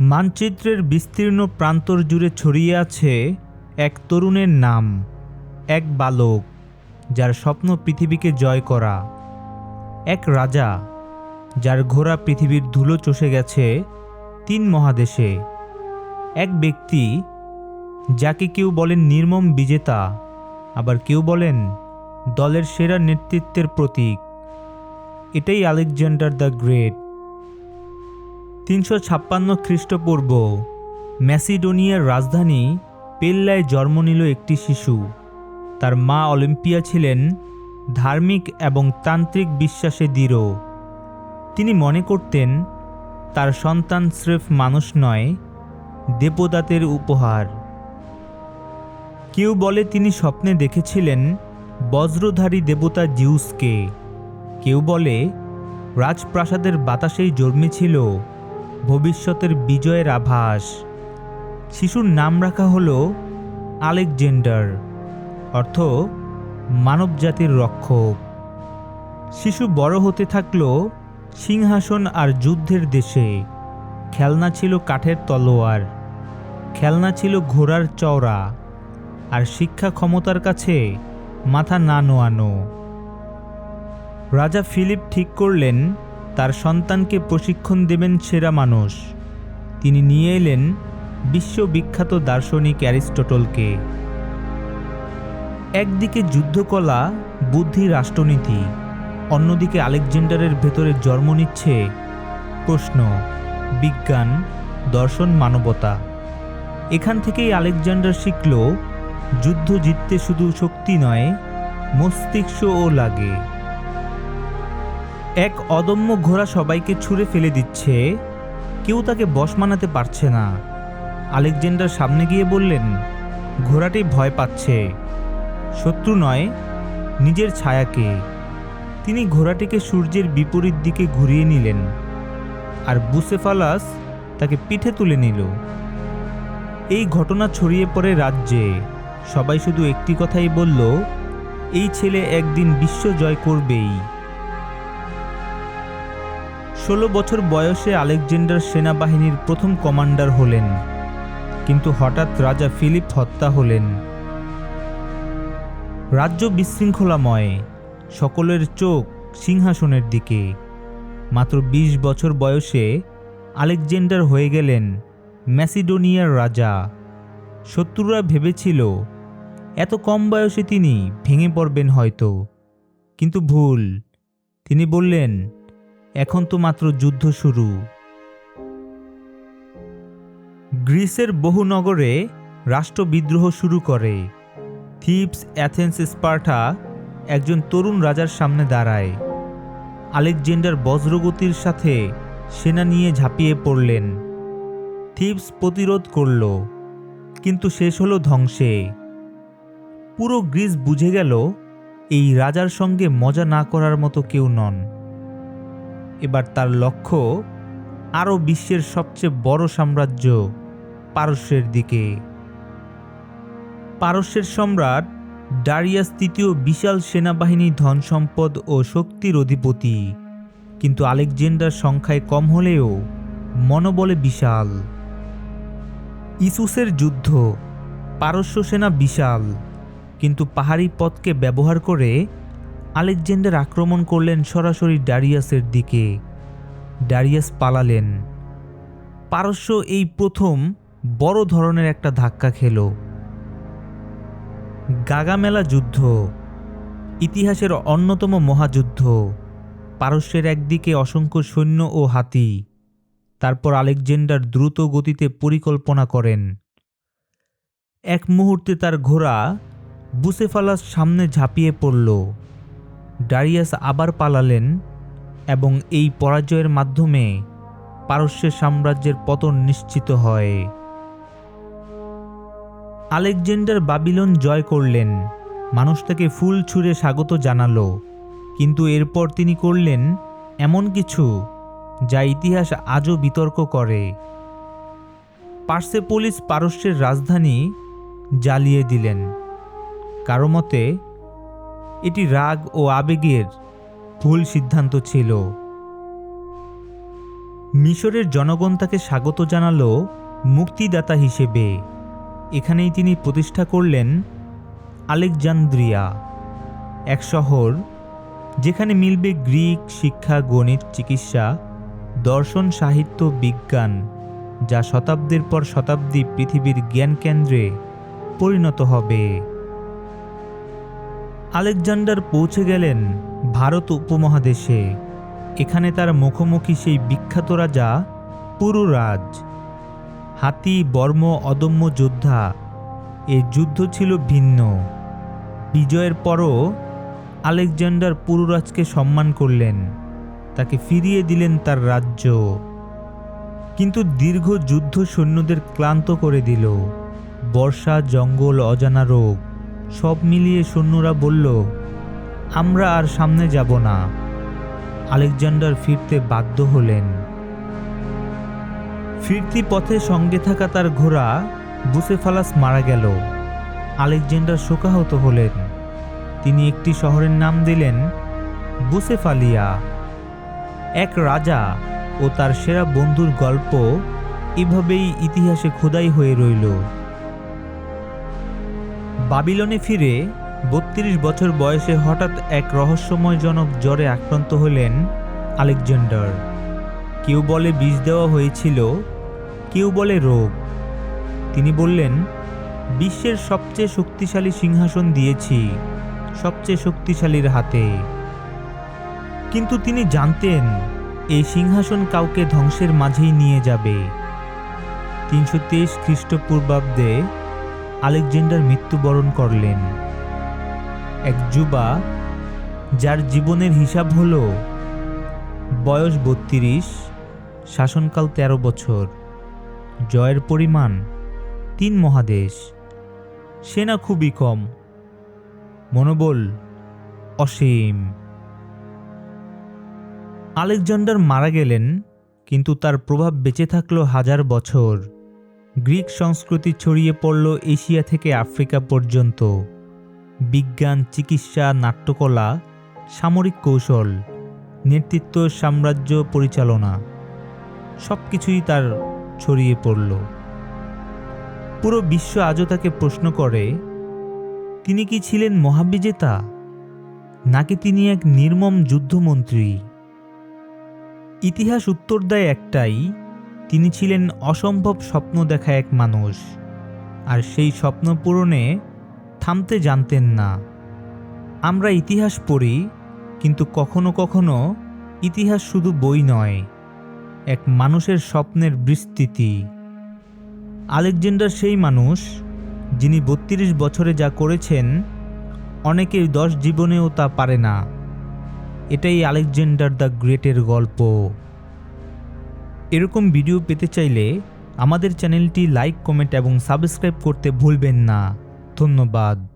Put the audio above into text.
মানচিত্রের বিস্তীর্ণ প্রান্তর জুড়ে ছড়িয়ে আছে এক তরুণের নাম, এক বালক, যার স্বপ্ন পৃথিবীকে জয় করা। এক রাজা, যার ঘোড়া পৃথিবীর ধুলো চষে গেছে তিন মহাদেশে। এক ব্যক্তি, যাকে কেউ বলেন নির্মম বিজেতা, আবার কেউ বলেন দলের সেরা নেতৃত্বের প্রতীক। এটাই আলেকজান্ডার দ্য গ্রেট। তিনশো ছাপ্পান্ন খ্রিস্টপূর্ব ম্যাসিডোনিয়ার রাজধানী পেল্লায় জন্ম নিল একটি শিশু। তার মা অলিম্পিয়া ছিলেন ধার্মিক এবং তান্ত্রিক বিশ্বাসে দৃঢ়। তিনি মনে করতেন, তার সন্তান স্রেফ মানুষ নয় দেবদাতের উপহার। কেউ বলে তিনি স্বপ্নে দেখেছিলেন বজ্রধারী দেবতা জিউসকে। কেউ বলে, রাজপ্রাসাদের বাতাসেই জন্মেছিল ভবিষ্যতের বিজয়ের আভাস। শিশুর নাম রাখা হলো আলেকজেন্ডার, অর্থ মানবজাতির রক্ষক। শিশু বড় হতে থাকল সিংহাসন আর যুদ্ধের দেশে। খেলনা ছিল কাঠের তলোয়ার, খেলনা ছিল ঘোড়ার চওড়া, আর শিক্ষা ক্ষমতার কাছে মাথা না নোয়ানো। রাজা ফিলিপ ঠিক করলেন তার সন্তানকে প্রশিক্ষণ দেবেন সেরা মানুষ। তিনি নিয়ে এলেন বিশ্ববিখ্যাত দার্শনিক অ্যারিস্টটলকে। একদিকে যুদ্ধকলা, বুদ্ধি, রাষ্ট্রনীতি, অন্যদিকে আলেকজান্ডারের ভেতরে জন্ম নিচ্ছে প্রশ্ন, বিজ্ঞান, দর্শন, মানবতা। এখান থেকেই আলেকজান্ডার শিখল, যুদ্ধ জিততে শুধু শক্তি নয়, মস্তিষ্কও লাগে। এক অদম্য ঘোড়া সবাইকে ছুঁড়ে ফেলে দিচ্ছে। কেউ তাকে বশ মানাতে পারছে না। আলেকজান্ডার সামনে গিয়ে বললেন, ঘোড়াটি ভয় পাচ্ছে। শত্রু নয়, নিজের ছায়াকে। তিনি ঘোড়াটিকে সূর্যের বিপরীত দিকে ঘুরিয়ে নিলেন আর বুসেফালাস তাকে পিঠে তুলে নিল। এই ঘটনা ছড়িয়ে পড়ে রাজ্যে। সবাই শুধু একটি কথাই বলল, এই ছেলে একদিন বিশ্ব জয় করবেই। ষোলো বছর বয়সে আলেকজান্ডার সেনাবাহিনীর প্রথম কমান্ডার হলেন। কিন্তু হঠাৎ রাজা ফিলিপ হত্যা হলেন। রাজ্য বিশৃঙ্খলাময়, সকলের চোখ সিংহাসনের দিকে। মাত্র ২০ বছর বয়সে আলেকজান্ডার হয়ে গেলেন ম্যাসিডোনিয়ার রাজা। শত্রুরা ভেবেছিল, এত কম বয়সে তিনি ভেঙে পড়বেন হয়তো। কিন্তু ভুল, তিনি বললেন এখন তো মাত্র যুদ্ধ শুরু। গ্রিসের বহু নগরে রাষ্ট্রবিদ্রোহ শুরু করে। থিপস, অ্যাথেন্স, স্পার্টা একজন তরুণ রাজার সামনে দাঁড়ায়। আলেকজান্ডার বজ্রগতির সাথে সেনা নিয়ে ঝাঁপিয়ে পড়লেন। থিপস প্রতিরোধ করল, কিন্তু শেষ হলো ধ্বংসে। পুরো গ্রিস বুঝে গেল, এই রাজার সঙ্গে মজা না করার মতো কেউ নন। এবার তার লক্ষ্য আরও বিশ্বের সবচেয়ে বড় সাম্রাজ্য পারস্যের দিকে। পারস্যের সম্রাট ডারিয়াস তৃতীয় বিশাল সেনাবাহিনী ধন সম্পদ ও শক্তির অধিপতি। কিন্তু আলেকজান্ডার সংখ্যায় কম হলেও মনোবলে বিশাল। ইসুসের যুদ্ধ, পারস্য সেনা বিশাল, কিন্তু পাহাড়ি পথকে ব্যবহার করে আলেকজান্ডার আক্রমণ করলেন সরাসরি ডারিয়াসের দিকে। ডারিয়াস পালালেন। পারস্য এই প্রথম বড় ধরনের একটা ধাক্কা খেল। গাগামেলা যুদ্ধ, ইতিহাসের অন্যতম মহাযুদ্ধ। পারস্যের একদিকে অসংখ্য সৈন্য ও হাতি, তারপর আলেকজান্ডার দ্রুত গতিতে পরিকল্পনা করেন। এক মুহূর্তে তার ঘোড়া বুসেফালাস সামনে ঝাঁপিয়ে পড়ল। ডারিয়াস আবার পালালেন এবং এই পরাজয়ের মাধ্যমে পারস্যের সাম্রাজ্যের পতন নিশ্চিত হয়। আলেকজান্ডার বাবিলন জয় করলেন। মানুষ তাকে ফুল ছুঁড়ে স্বাগত জানালো। কিন্তু এরপর তিনি করলেন এমন কিছু যা ইতিহাস আজও বিতর্ক করে। পার্সেপোলিস পারস্যের রাজধানী জ্বালিয়ে দিলেন। কারও মতে এটি রাগ ও আবেগের ভুল সিদ্ধান্ত ছিল। মিশরের জনগণ তাকে স্বাগত জানাল মুক্তিদাতা হিসেবে। এখানেই তিনি প্রতিষ্ঠা করলেন আলেকজান্দ্রিয়া, এক শহর যেখানে মিলবে গ্রিক শিক্ষা, গণিত, চিকিৎসা, দর্শন, সাহিত্য, বিজ্ঞান, যা শতাব্দীর পর শতাব্দী পৃথিবীর জ্ঞান কেন্দ্রে পরিণত হবে। আলেকজান্ডার পৌঁছে গেলেন ভারত উপমহাদেশে। এখানে তার মুখোমুখি সেই বিখ্যাত রাজা পুরুরাজ। হাতি, বর্ম, অদম্য যোদ্ধা এই যুদ্ধ ছিল ভিন্ন। বিজয়ের পরও আলেকজান্ডার পুরুরাজকে সম্মান করলেন, তাকে ফিরিয়ে দিলেন তার রাজ্য। কিন্তু দীর্ঘ যুদ্ধ সৈন্যদের ক্লান্ত করে দিল। বর্ষা, জঙ্গল, অজানা রোগ সব মিলিয়ে সৈন্যরা বলল, আমরা আর সামনে যাব না। আলেকজান্ডার ফিরতে বাধ্য হলেন। ফিরতি পথে সঙ্গে থাকা তার ঘোড়া বুসেফালাস মারা গেল। আলেকজান্ডার শোকাহত হলেন। তিনি একটি শহরের নাম দিলেন বুসেফালিয়া। এক রাজা ও তার সেরা বন্ধুর গল্প এভাবেই ইতিহাসে খোদাই হয়ে রইল। বাবিলনে ফিরে বত্রিশ বছর বয়সে হঠাৎ এক রহস্যময়জনক জ্বরে আক্রান্ত হলেন আলেকজান্ডার। কেউ বলে বিষ দেওয়া হয়েছিল, কেউ বলে রোগ। তিনি বললেন, বিশ্বের সবচেয়ে শক্তিশালী সিংহাসন দিয়েছি, সবচেয়ে শক্তিশালীর হাতে। কিন্তু তিনি জানতেন, এই সিংহাসন কাউকে ধ্বংসের মাঝেই নিয়ে যাবে। তিনশো তেইশ খ্রিস্টপূর্বাব্দে আলেকজান্ডার মৃত্যুবরণ করলেন। এক যুবা, যার জীবনের হিসাব হল বয়স বত্রিশ, শাসনকাল ১৩ বছর, জয়ের পরিমাণ তিন মহাদেশ, সেনা খুবই কম, মনোবল অসীম। আলেকজান্ডার মারা গেলেন, কিন্তু তার প্রভাব বেঁচে থাকল হাজার বছর। গ্রিক সংস্কৃতি ছড়িয়ে পড়ল এশিয়া থেকে আফ্রিকা পর্যন্ত। বিজ্ঞান, চিকিৎসা, নাট্যকলা, সামরিক কৌশল, নেতৃত্ব, সাম্রাজ্য পরিচালনা সব কিছুই তার ছড়িয়ে পড়ল। পুরো বিশ্ব আজও তাকে প্রশ্ন করে, তিনি কি ছিলেন মহাবিজেতা? নাকি তিনি এক নির্মম যুদ্ধমন্ত্রী? ইতিহাস উত্তর দেয় একটাই তিনি ছিলেন অসম্ভব স্বপ্ন দেখা এক মানুষ। আর সেই স্বপ্ন পূরণে থামতে জানতেন না। আমরা ইতিহাস পড়ি, কিন্তু কখনো কখনো ইতিহাস শুধু বই নয়, এক মানুষের স্বপ্নের বিস্তৃতি। আলেকজান্ডার সেই মানুষ, যিনি বত্রিশ বছরে যা করেছেন, অনেকের দশ জীবনেও তা পারে না। এটাই আলেকজান্ডার দ্য গ্রেটের গল্প। এরকম ভিডিও পেতে চাইলে আমাদের চ্যানেলটি লাইক কমেন্ট এবং সাবস্ক্রাইব করতে ভুলবেন না। ধন্যবাদ।